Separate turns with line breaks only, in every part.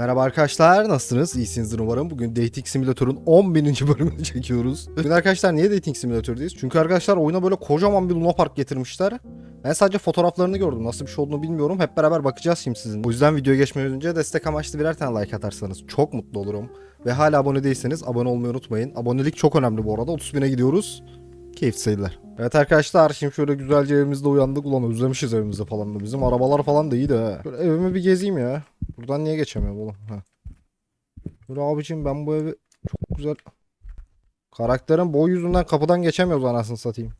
Merhaba arkadaşlar nasılsınız? İyisinizdir umarım. Bugün Dating Simulator'un 11. bölümünü çekiyoruz. Bugün arkadaşlar niye Dating Simulator'dayız? Çünkü arkadaşlar oyuna böyle kocaman bir Luna Park getirmişler. Ben sadece fotoğraflarını gördüm. Nasıl bir şey olduğunu bilmiyorum. Hep beraber bakacağız şimdi sizin. O yüzden videoya geçmeden önce destek amaçlı birer tane like atarsanız çok mutlu olurum. Ve hala abone değilseniz abone olmayı unutmayın. Abonelik çok önemli bu arada. 30 bine gidiyoruz. Keyifli seyirler. Evet arkadaşlar şimdi şöyle güzelce evimizde uyandık. Ulan özlemişiz evimizde falan da. Bizim arabalar falan da iyi de. Şöyle evimi bir gezeyim ya. Buradan niye geçemiyorum oğlum? Ha. Böyle abicim ben bu evi çok güzel. Karakterin boy yüzünden kapıdan geçemiyoruz anasını satayım.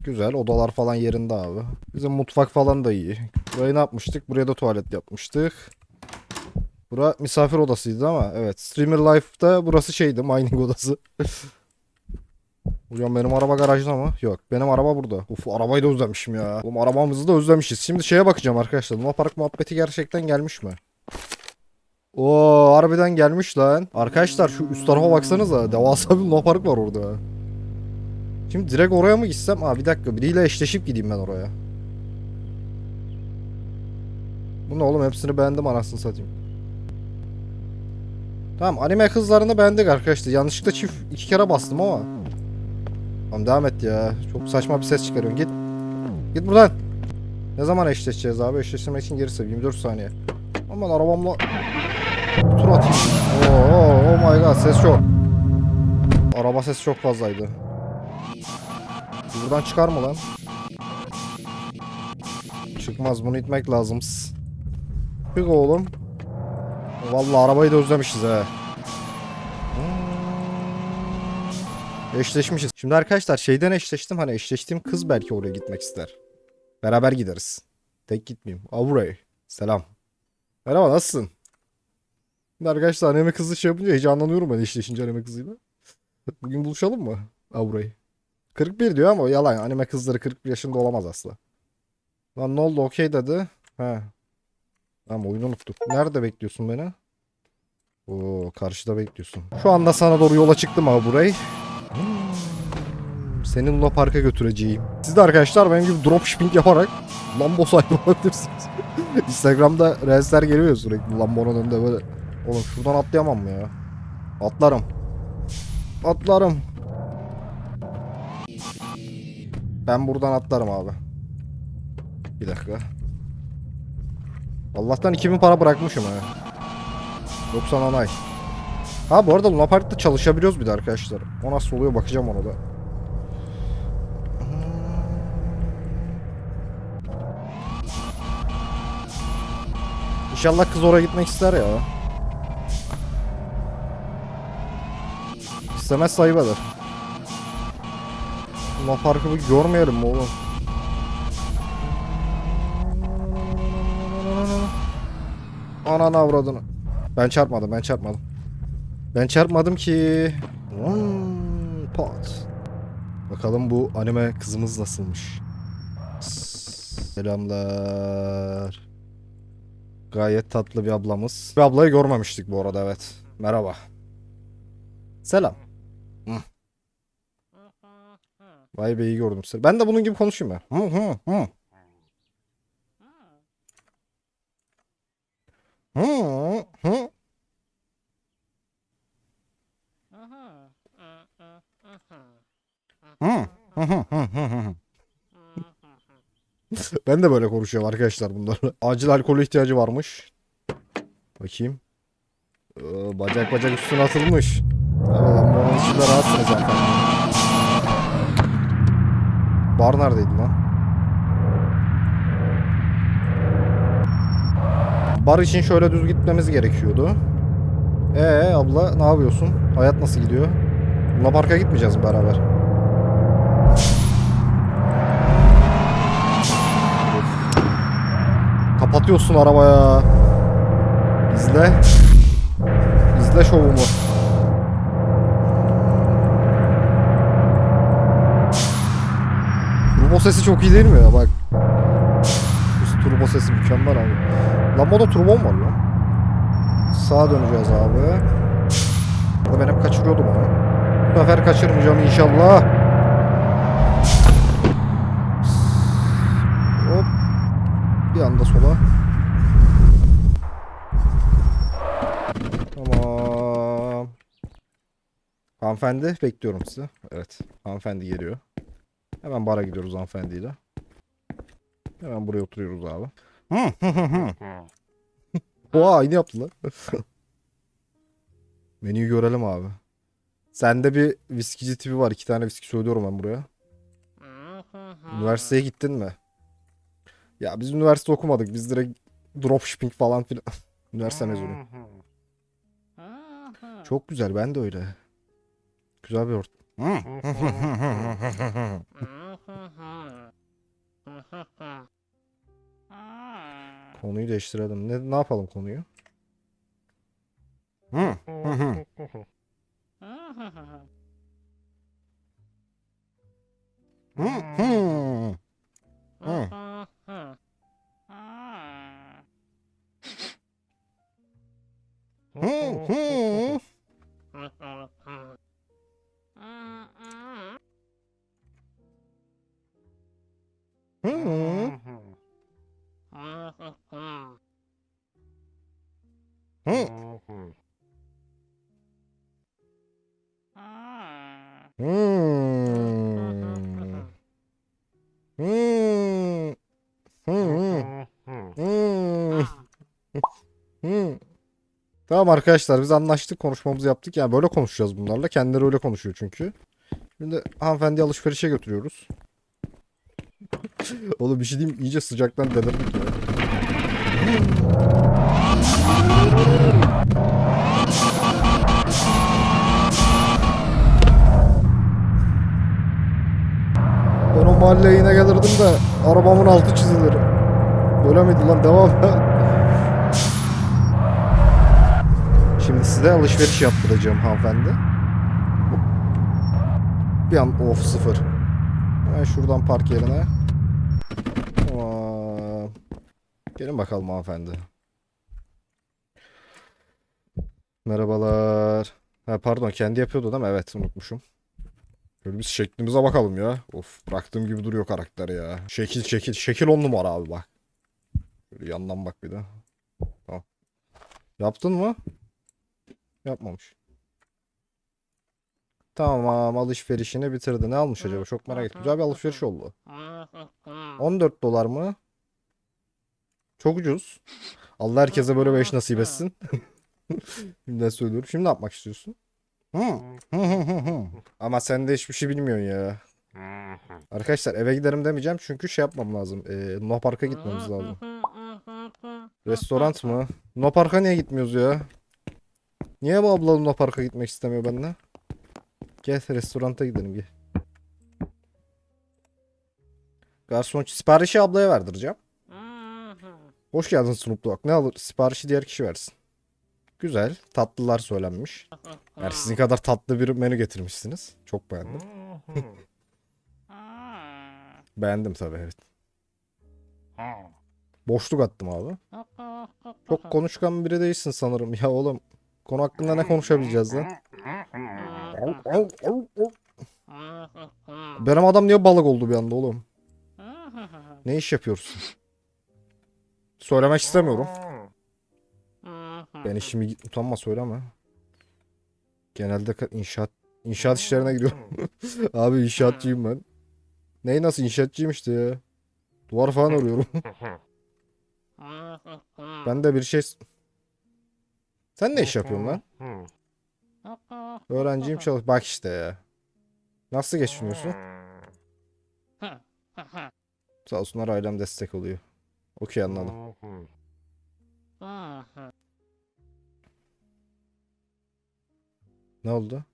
Güzel odalar falan yerinde abi. Bizim mutfak falan da iyi. Burayı ne yapmıştık? Buraya da tuvalet yapmıştık. Bura misafir odasıydı ama evet. Streamer Life'da burası şeydi mining odası. Hocam benim araba garajda mı? Yok. Benim araba burada. Uf arabayı da özlemişim ya. Oğlum arabamızı da özlemişiz. Şimdi şeye bakacağım arkadaşlar. Luna muhabbeti gerçekten gelmiş mi? Oo harbiden gelmiş lan. Arkadaşlar şu üst tarafa baksanıza. Devasa bir Luna var orada. Şimdi direkt oraya mı gitsem? Aa bir dakika biriyle eşleşip gideyim ben oraya. Bu ne oğlum hepsini beğendim anasını satayım. Tamam anime kızlarını beğendik arkadaşlar. Yanlışlıkla çift iki kere bastım ama. Tamam devam et ya. Çok saçma bir ses çıkarıyorsun. Git. Git buradan. Ne zaman eşleşeceğiz abi? Eşleştirmek için geri sayı 24 saniye. Aman arabamla tur atayım. Oo, oh, oh my god ses çok. Araba sesi çok fazlaydı. Buradan çıkar mı lan? Çıkmaz bunu itmek lazım. Çık oğlum. Vallahi arabayı da özlemişiz he. Eşleşmişiz. Şimdi arkadaşlar şeyden eşleştim. Hani eşleştiğim kız belki oraya gitmek ister. Beraber gideriz. Tek gitmeyeyim. Avray. Selam. Merhaba nasılsın? Şimdi arkadaşlar anime kızı şey yapınca heyecanlanıyorum ben eşleşince anime kızıyla. Bugün buluşalım mı? Avray. 41 diyor ama yalan. Anime kızları 41 yaşında olamaz asla. Lan ne oldu okey dedi. He. Tamam oyunu unuttuk. Nerede bekliyorsun beni? Oo karşıda bekliyorsun. Şu anda sana doğru yola çıktım abi burayı. Hmm, Seni Luna Park'a götüreceğim. Siz de arkadaşlar benim gibi dropshipping yaparak Lambo sahibi olabilirsiniz. Instagram'da reelsler geliyor sürekli Lambo'nun önünde böyle. Oğlum şuradan atlayamam mı ya? Atlarım. Atlarım. Ben buradan atlarım abi. Bir dakika. Allah'tan 2000 para bırakmışım ha. 90 onay. Ha bu arada Luna Park'ta çalışabiliyoruz bir de arkadaşlar. O nasıl oluyor bakacağım ona da. İnşallah kız oraya gitmek ister ya. İstemez sayıp eder. Luna Park'ı bir görmeyelim mi oğlum? Ananı avradını. Ben çarpmadım ben çarpmadım. Ben çarpmadım ki. Hmm, Pat. Bakalım bu anime kızımız nasılmış. Selamlar. Gayet tatlı bir ablamız. Bir ablayı görmemiştik bu arada evet. Merhaba. Selam. Vay be iyi gördüm seni. Ben de bunun gibi konuşayım ya. Hı hı hı. Hı hı. Hı hı hı hı hı hı. Ben de böyle konuşuyorum arkadaşlar bunlarla. Acil alkol ihtiyacı varmış. Bakayım. Ee, bacak bacak üstüne atılmış. Evet lan bu onun içinde rahatsınız zaten. Bar neredeydi lan? Bar için şöyle düz gitmemiz gerekiyordu. Ee abla ne yapıyorsun? Hayat nasıl gidiyor? Luna Park'a gitmeyeceğiz beraber? Kapatıyorsun arabaya. İzle. İzle şovumu. Turbo sesi çok iyi değil mi ya bak. Üst turbo sesi mükemmel abi. Lan burada turbo mu var lan? Sağa döneceğiz abi. Ben hep kaçırıyordum onu. Bu sefer kaçırmayacağım inşallah. Hanımefendi bekliyorum sizi. Evet. Hanımefendi geliyor. Hemen bara gidiyoruz hanımefendiyle. Hemen buraya oturuyoruz abi. Oha aynı yaptı lan. Menüyü görelim abi. Sende bir viskici tipi var. İki tane viski söylüyorum ben buraya. Üniversiteye gittin mi? Ya biz üniversite okumadık. Biz direkt dropshipping falan filan. üniversite mezunu. Çok güzel. Ben de öyle. Güzel bir ortam. Konuyu değiştirelim. Ne, ne yapalım konuyu? Tamam arkadaşlar biz anlaştık konuşmamızı yaptık. Yani böyle konuşacağız bunlarla. Kendileri öyle konuşuyor çünkü. Şimdi hanımefendi alışverişe götürüyoruz. Oğlum bir şey diyeyim iyice sıcaktan delirdik ya. Ben o mahalleye yine gelirdim de arabamın altı çizilir. Böyle miydi lan devam size alışveriş yaptıracağım hanımefendi. Bir an of sıfır. Hemen şuradan park yerine. Tamam. Gelin bakalım hanımefendi. Merhabalar. Ha pardon kendi yapıyordu değil mi? Evet unutmuşum. Şöyle bir şeklimize bakalım ya. Of bıraktığım gibi duruyor karakter ya. Şekil şekil. Şekil on numara abi bak. Şöyle yandan bak bir de. Tamam. Yaptın mı? Yapmamış. Tamam alışverişini bitirdi. Ne almış acaba? Çok merak ettim. Güzel bir alışveriş oldu. 14 dolar mı? Çok ucuz. Allah herkese böyle bir eş nasip etsin. Şimdiden söylüyorum. Şimdi ne yapmak istiyorsun? Ama sen de hiçbir şey bilmiyorsun ya. Arkadaşlar eve giderim demeyeceğim çünkü şey yapmam lazım. Ee, No Park'a gitmemiz lazım. Restoran mı? No Park'a niye gitmiyoruz ya? Niye bu abla Luna Park'a gitmek istemiyor benimle? Gel restoranta gidelim gel. Garson siparişi ablaya verdireceğim. Hoş geldin Snoop Dogg. Ne alır? Siparişi diğer kişi versin. Güzel. Tatlılar söylenmiş. Yani sizin kadar tatlı bir menü getirmişsiniz. Çok beğendim. Beğendim tabii evet. Boşluk attım abi. Çok konuşkan biri değilsin sanırım. Ya oğlum konu hakkında ne konuşabileceğiz lan? Benim adam niye balık oldu bir anda oğlum? Ne iş yapıyorsun? Söylemek istemiyorum. Ben işimi utanma söyleme. Genelde inşaat inşaat işlerine gidiyorum. Abi inşaatçıyım ben. Ney nasıl inşaatçıyım işte ya. Duvar falan örüyorum. ben de bir şey... Sen ne iş yapıyorsun lan? Öğrenciyim çalış. Bak işte ya. Nasıl geçiniyorsun? Sağ olsunlar ailem destek oluyor. Okey anladım. Ne oldu?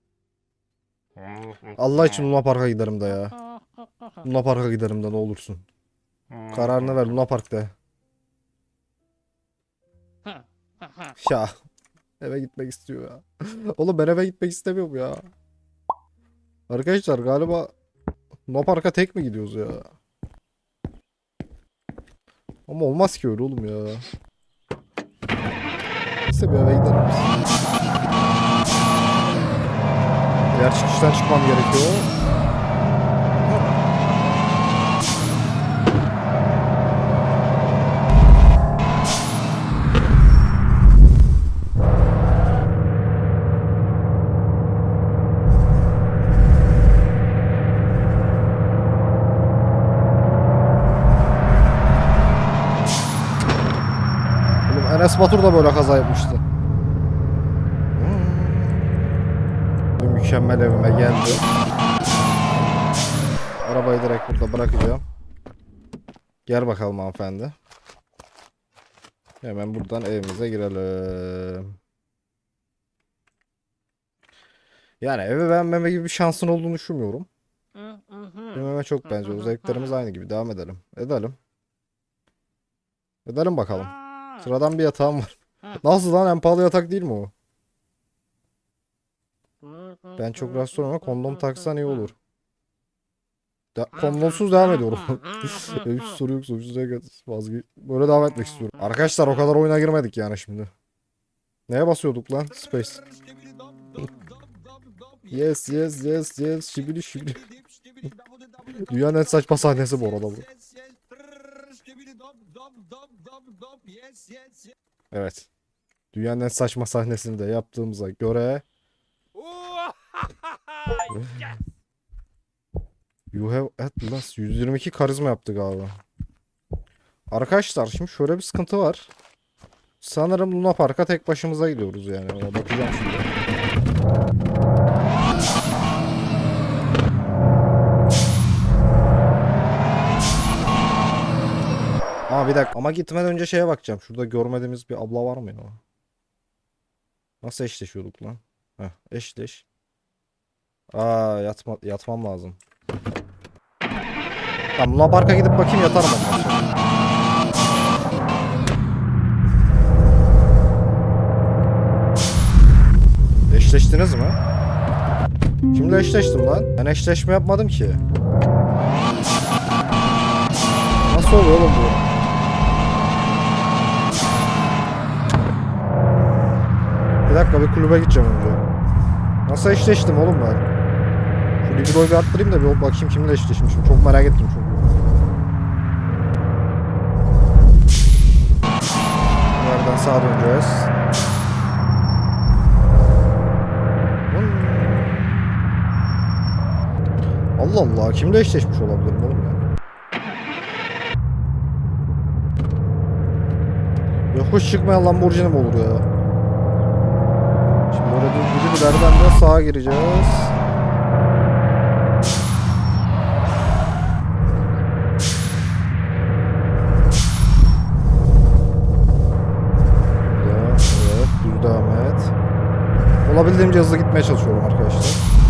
Allah için Luna Park'a giderim de ya. Luna Park'a giderim de ne olursun. Kararını ver Luna Park'ta. Ya. Eve gitmek istiyor ya. Oğlum ben eve gitmek istemiyorum ya. Arkadaşlar galiba Luna Park'a tek mi gidiyoruz ya? Ama olmaz ki öyle oğlum ya. Neyse bir eve gidelim biz. Diğer çıkmam gerekiyor. Enes Batur da böyle kaza yapmıştı. Hmm. Mükemmel evime geldi. Arabayı direkt burada bırakacağım. Gel bakalım hanımefendi. Hemen buradan evimize girelim. Yani evi beğenmeme gibi bir şansın olduğunu düşünmüyorum. Evime çok benziyor. Zevklerimiz aynı gibi. Devam edelim. Edelim. Edelim bakalım. Sıradan bir yatağım var. Nasıl lan en pahalı yatak değil mi o? Ben çok rahatsız oluyorum ama kondom taksan iyi olur. De kondomsuz devam ediyorum. Hiç soru yok soruyorsa vazgeç. Böyle devam etmek istiyorum. Arkadaşlar o kadar oyuna girmedik yani şimdi. Neye basıyorduk lan? Space. Yes yes yes yes şibili şibili. Dünyanın en saçma sahnesi bu arada bu. Evet. Dünyanın en saçma sahnesini de yaptığımıza göre You have at last 122 karizma yaptı galiba. Arkadaşlar şimdi şöyle bir sıkıntı var. Sanırım Luna Park'a tek başımıza gidiyoruz yani. Ona bakacağım şimdi. Aa bir dakika ama gitmeden önce şeye bakacağım. Şurada görmediğimiz bir abla var mı ya? Nasıl eşleşiyorduk lan? Heh, eşleş. Aa yatma, yatmam lazım. Tamam Luna Park'a gidip bakayım yatarım ondan. Eşleştiniz mi? Kimle eşleştim lan? Ben eşleşme yapmadım ki. Nasıl oluyor oğlum bu? Bir dakika bir kulübe gideceğim önce. Nasıl eşleştim oğlum ben? Şu libidoyu bir arttırayım da bir bakayım kimle eşleşmişim. Çok merak ettim çünkü. Nereden sağa döneceğiz? Allah Allah kimle eşleşmiş olabilirim oğlum ya? Yokuş çıkmayan Lamborghini mi olur ya? İleriden de sağa gireceğiz. Burada, evet düz devam et. Olabildiğince hızlı gitmeye çalışıyorum arkadaşlar.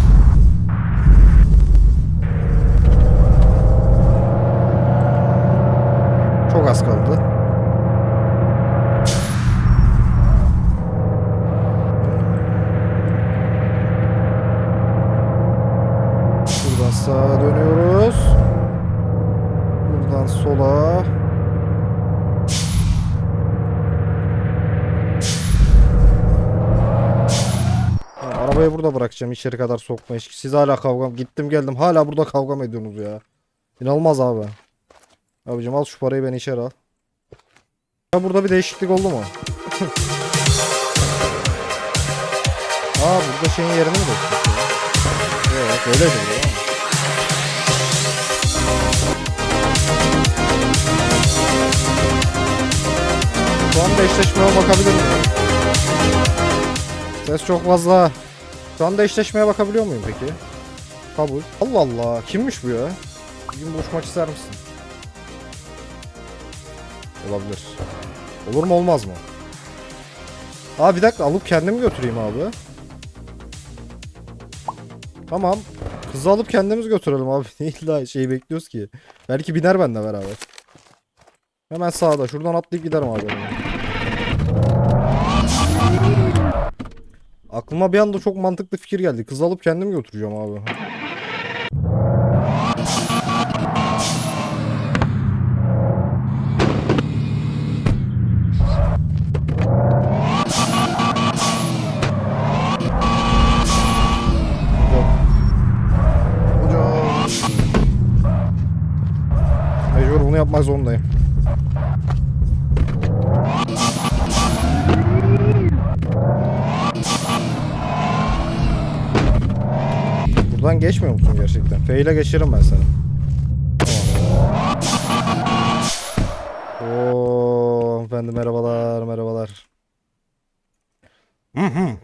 Sağa dönüyoruz. Buradan sola. Arabayı burada bırakacağım içeri kadar sokma hiç. Siz hala kavga gittim geldim hala burada kavga mı ediyorsunuz ya? İnanılmaz abi. Abicim al şu parayı beni içeri al. Ya burada bir değişiklik oldu mu? Aa burada şeyin yerini mi değiştirdik ya? Evet öyleydi Şu anda eşleşmeye bakabilir miyim? Ses çok fazla. Şu anda eşleşmeye bakabiliyor muyum peki? Kabul. Allah Allah. Kimmiş bu ya? Bir gün buluşmak ister misin? Olabilir. Olur mu olmaz mı? Aa bir dakika alıp kendimi götüreyim abi. Tamam. Kızı alıp kendimiz götürelim abi. Ne illa şeyi bekliyoruz ki. Belki biner benimle beraber. Hemen sağda. Şuradan atlayıp giderim abi. Aklıma bir anda çok mantıklı fikir geldi. Kızı alıp kendim götüreceğim abi. Mecbur bunu yapmak zorundayım. Buradan geçmiyor musun gerçekten? F ile geçerim ben seni. Tamam. Oo, efendim merhabalar, merhabalar.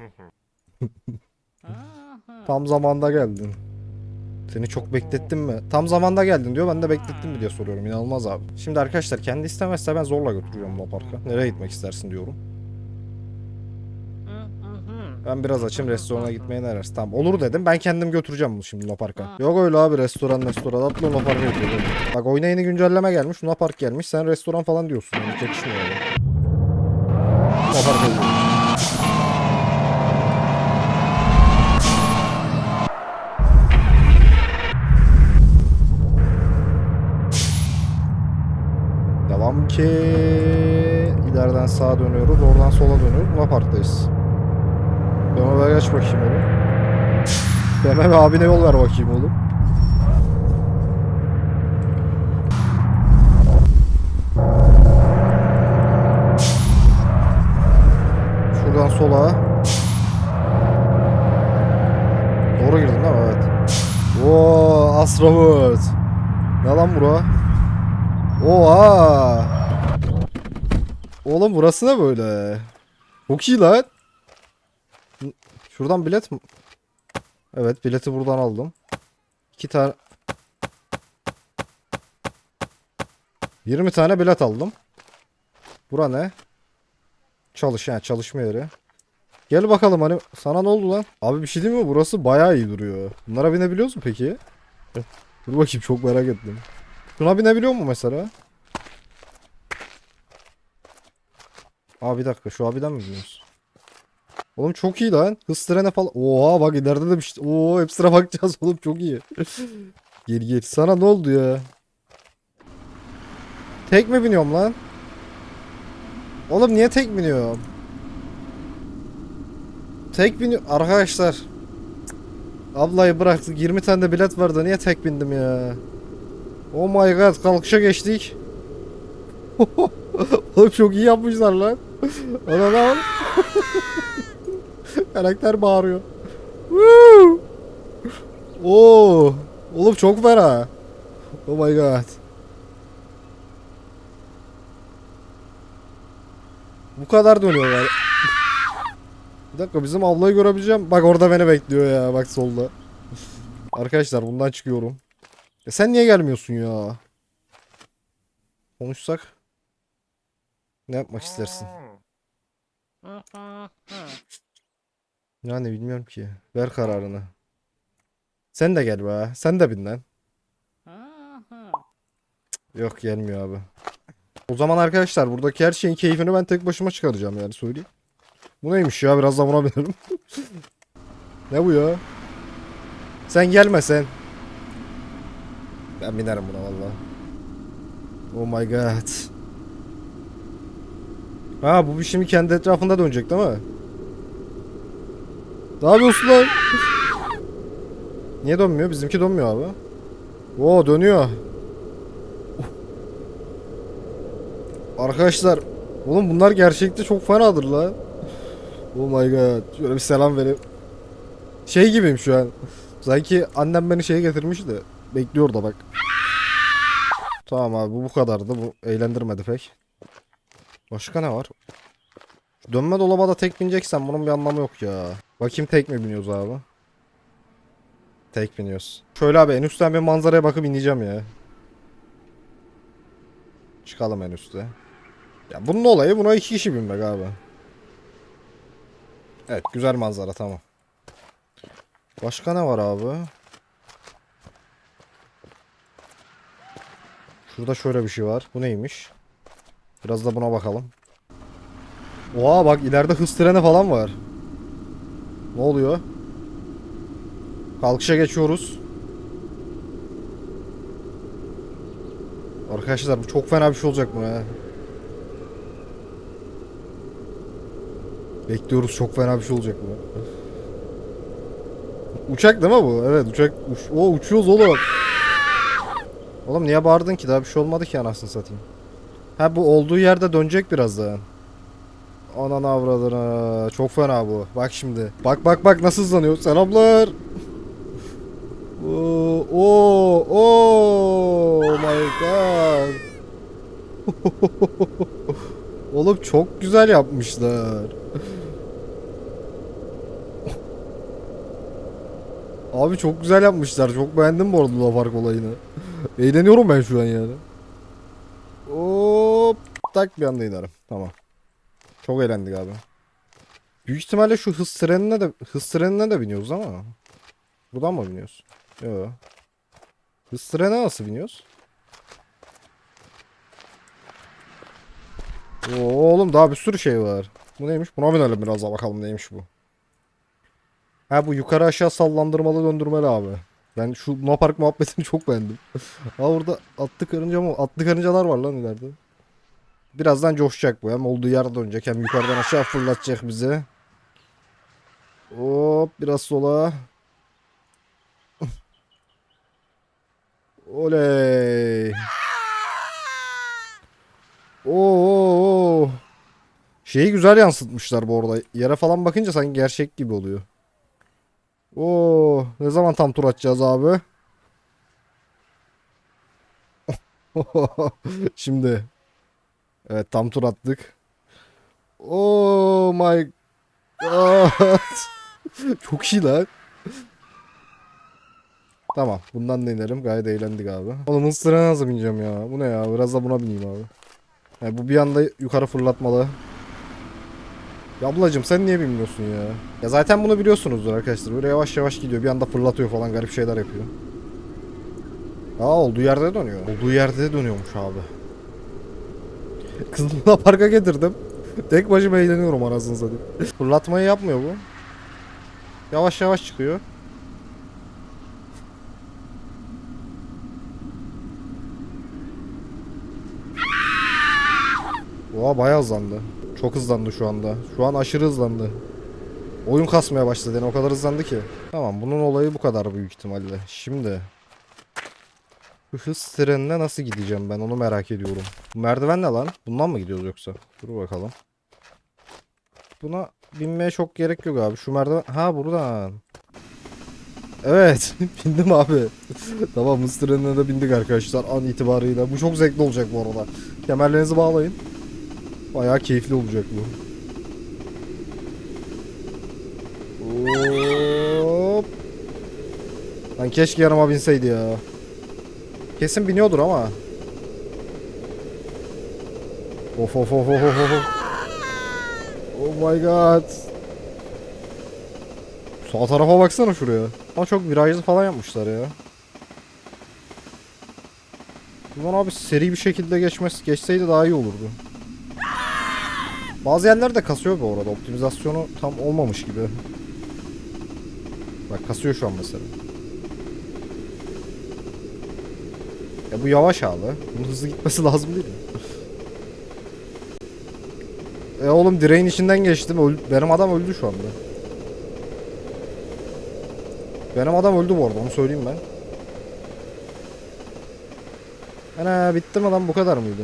Tam zamanda geldin. Seni çok beklettim mi? Tam zamanda geldin diyor. Ben de beklettim mi diye soruyorum. İnanılmaz abi. Şimdi arkadaşlar kendi istemezse ben zorla götürüyorum bu parka. Nereye gitmek istersin diyorum. Ben biraz açım restorana gitmeye ne dersin? Tamam olur dedim. Ben kendim götüreceğim bunu şimdi Luna Park'a. Yok öyle abi restoran restoran. Atla Luna Park'a götürüyorum. Bak oyuna yeni güncelleme gelmiş. Luna Park gelmiş. Sen restoran falan diyorsun. Yani hiç yakışmıyor yani. Luna Park'a gidiyoruz. Devam ki ileriden sağa dönüyoruz. Oradan sola dönüyoruz. Luna Park'tayız. Geç bakayım oğlum. BMW abine yol ver bakayım oğlum. Şuradan sola. Doğru girdin değil mi? Evet. Oo, Asravut. Ne lan bura? Oha! Oğlum burası ne böyle? Çok iyi lan. Şuradan bilet mi? Evet bileti buradan aldım. İki tane... 20 tane bilet aldım. Bura ne? Çalış yani çalışma yeri. Gel bakalım hani sana ne oldu lan? Abi bir şey değil mi? Burası bayağı iyi duruyor. Bunlara binebiliyoruz mu peki? Dur bakayım çok merak ettim. Şuna binebiliyor mu mesela? Aa bir dakika şu abiden mi biniyoruz? Oğlum çok iyi lan. Hız trene falan. Oha bak ileride de bir şey. Oo hepsine bakacağız oğlum çok iyi. gel gel. Sana ne oldu ya? Tek mi biniyorum lan? Oğlum niye tek biniyorum? Tek biniyor. Arkadaşlar. Ablayı bıraktık. 20 tane de bilet vardı. Niye tek bindim ya? Oh my god kalkışa geçtik. Oğlum çok iyi yapmışlar lan. Ana lan. Karakter bağırıyor. Woo! Oo! Oğlum çok fena. Oh my god. Bu kadar dönüyorlar. Bir dakika bizim ablayı görebileceğim. Bak orada beni bekliyor ya bak solda. Arkadaşlar bundan çıkıyorum. E sen niye gelmiyorsun ya? Konuşsak. Ne yapmak istersin? Yani bilmiyorum ki. Ver kararını. Sen de gel be. Sen de bin lan. Yok gelmiyor abi. O zaman arkadaşlar buradaki her şeyin keyfini ben tek başıma çıkaracağım yani söyleyeyim. Bu neymiş ya biraz da buna binelim. ne bu ya? Sen gelme sen. Ben binerim buna valla. Oh my god. Ha bu bir şimdi kendi etrafında dönecek değil mi? Ne yapıyorsun lan? Niye dönmüyor? Bizimki dönmüyor abi. Oo dönüyor. Arkadaşlar Oğlum bunlar gerçekte çok fenadır lan. Oh my god. Şöyle bir selam vereyim. Şey gibiyim şu an. Sanki annem beni şeye getirmiş de. Bekliyor da bak. Tamam abi bu bu kadardı. Bu eğlendirmedi pek. Başka ne var? Dönme dolaba da tek bineceksen bunun bir anlamı yok ya. Bakayım tek mi biniyoruz abi? Tek biniyoruz. Şöyle abi en üstten bir manzaraya bakıp ineceğim ya. Çıkalım en üste. Ya bunun olayı buna iki kişi binmek abi. Evet güzel manzara tamam. Başka ne var abi? Şurada şöyle bir şey var. Bu neymiş? Biraz da buna bakalım. Oha bak ileride hız treni falan var. Ne oluyor? Kalkışa geçiyoruz. Arkadaşlar bu çok fena bir şey olacak bu. Bekliyoruz çok fena bir şey olacak bu. Uçak değil mi bu? Evet uçak. Uç o uçuyoruz oğlum. Oğlum niye bağırdın ki? Daha bir şey olmadı ki anasını satayım. Ha bu olduğu yerde dönecek birazdan. Anan avradına. Çok fena bu. Bak şimdi. Bak bak bak nasıl hızlanıyor. Selamlar. Oo, oo, oo, oh my god. Oğlum çok güzel yapmışlar. Abi çok güzel yapmışlar. Çok beğendim bu arada Park olayını. Eğleniyorum ben şu an yani. Hop tak bir anda inerim. Tamam. Çok eğlendik abi. Büyük ihtimalle şu hız trenine de hız trenine de biniyoruz ama. Buradan mı biniyoruz? Yok. Hız trenine nasıl biniyoruz? Oo, oğlum daha bir sürü şey var. Bu neymiş? Buna binelim biraz daha bakalım neymiş bu. Ha bu yukarı aşağı sallandırmalı döndürmeli abi. Ben şu Luna Park muhabbetini çok beğendim. ha orada atlı karınca mı? Atlı karıncalar var lan ileride. Birazdan coşacak bu. Hem olduğu yerde dönecek hem yukarıdan aşağı fırlatacak bizi. Hop biraz sola. Oley. Oo. Şeyi güzel yansıtmışlar bu arada. Yere falan bakınca sanki gerçek gibi oluyor. Oo, ne zaman tam tur atacağız abi? Şimdi. Evet tam tur attık. Oh my god. Çok iyi lan. Tamam bundan da inerim. Gayet eğlendik abi. Oğlum ısıra nasıl bineceğim ya? Bu ne ya? Biraz da buna bineyim abi. Yani bu bir anda yukarı fırlatmalı. Ya ablacım sen niye bilmiyorsun ya? Ya zaten bunu biliyorsunuzdur arkadaşlar. Böyle yavaş yavaş gidiyor. Bir anda fırlatıyor falan garip şeyler yapıyor. Aa olduğu yerde dönüyor. Olduğu yerde dönüyormuş abi. Kızımla parka getirdim. Tek başıma eğleniyorum anasını satayım. Fırlatmayı yapmıyor bu. Yavaş yavaş çıkıyor. Oha bayağı hızlandı. Çok hızlandı şu anda. Şu an aşırı hızlandı. Oyun kasmaya başladı yani o kadar hızlandı ki. Tamam bunun olayı bu kadar büyük ihtimalle. Şimdi hız trenine nasıl gideceğim ben onu merak ediyorum. Merdiven ne lan? Bundan mı gidiyoruz yoksa? Dur bakalım. Buna binmeye çok gerek yok abi. Şu merdiven... Ha buradan. Evet. bindim abi. tamam hız trenine de bindik arkadaşlar an itibarıyla. Bu çok zevkli olacak bu arada. Kemerlerinizi bağlayın. Bayağı keyifli olacak bu. Hop. Lan keşke yanıma binseydi ya. Kesin biniyordur ama. Of of of of of. Oh my god. Sağ tarafa baksana şuraya. Ama çok virajlı falan yapmışlar ya. Buradan abi seri bir şekilde geçmesi geçseydi daha iyi olurdu. Bazı yerlerde kasıyor bu arada. Optimizasyonu tam olmamış gibi. Bak kasıyor şu an mesela. Ya bu yavaş abi. Bunun hızlı gitmesi lazım değil mi? E oğlum direğin içinden geçtim. Öl- Benim adam öldü şu anda. Benim adam öldü bu arada onu söyleyeyim ben. Ana bitti mi lan bu kadar mıydı?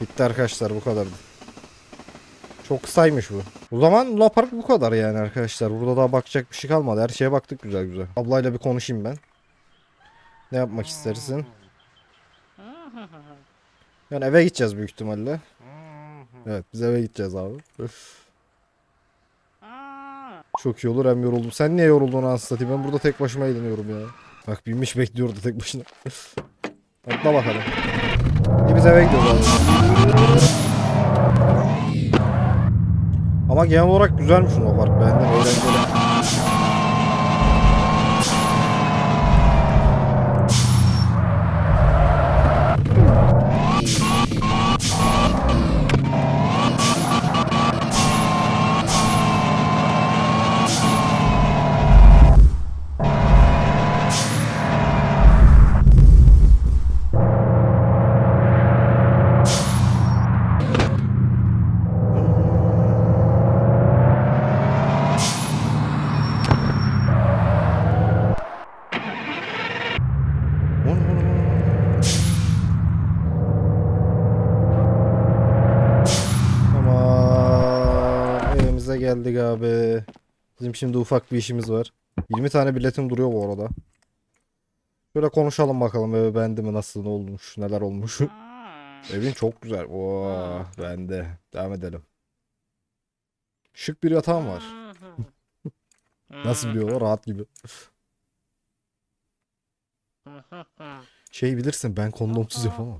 Bitti arkadaşlar bu kadardı. Çok kısaymış bu. O zaman Luna Park bu kadar yani arkadaşlar. Burada daha bakacak bir şey kalmadı. Her şeye baktık güzel güzel. Ablayla bir konuşayım ben. Ne yapmak istersin? Yani eve gideceğiz büyük ihtimalle. Evet biz eve gideceğiz abi. Çok iyi olur hem yoruldum. Sen niye yoruldun anasını? Ben burada tek başıma eğleniyorum ya. Bak binmiş bekliyordu tek başına. Atla bakalım. İyi biz eve gidiyoruz abi. Ama genel olarak güzelmiş o park. Beğendim eğlenceli. Geldik abi. Bizim şimdi ufak bir işimiz var. 20 tane biletim duruyor bu arada. Şöyle konuşalım bakalım eve beğendi mi nasıl ne olmuş neler olmuş. Evin çok güzel. Oo, bende. Devam edelim. Şık bir yatağım var. Nasıl biliyorlar? Rahat gibi. Şey bilirsin ben kondomsuz yapamam.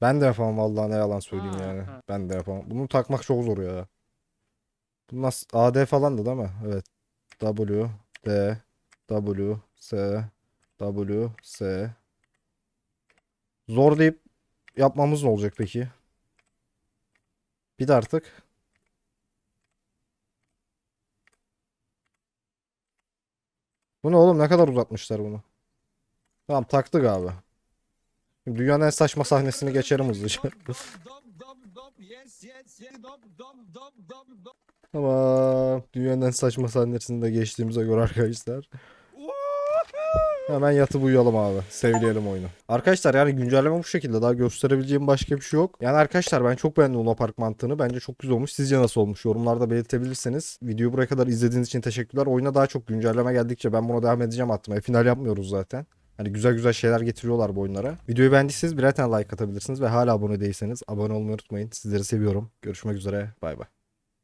Ben de yapamam vallahi ne yalan söyleyeyim yani. Ben de yapamam. Bunu takmak çok zor ya. Bu nasıl AD falan da değil mi? Evet. W D W S W S Zor deyip yapmamız ne olacak peki? Bir de artık. Bu ne oğlum ne kadar uzatmışlar bunu. Tamam taktık abi. Dünyanın en saçma sahnesini geçerim hızlıca. Tamam. Dünyanın en saçma sahnesini de geçtiğimize göre arkadaşlar. Hemen yatıp uyuyalım abi. Sevleyelim oyunu. Arkadaşlar yani güncelleme bu şekilde. Daha gösterebileceğim başka bir şey yok. Yani arkadaşlar ben çok beğendim Luna Park mantığını. Bence çok güzel olmuş. Sizce nasıl olmuş? Yorumlarda belirtebilirseniz. Videoyu buraya kadar izlediğiniz için teşekkürler. Oyuna daha çok güncelleme geldikçe ben buna devam edeceğim atmaya. Final yapmıyoruz zaten. Hani güzel güzel şeyler getiriyorlar bu oyunlara. Videoyu beğendiyseniz birer tane like atabilirsiniz ve hala abone değilseniz abone olmayı unutmayın. Sizleri seviyorum. Görüşmek üzere. Bay bay.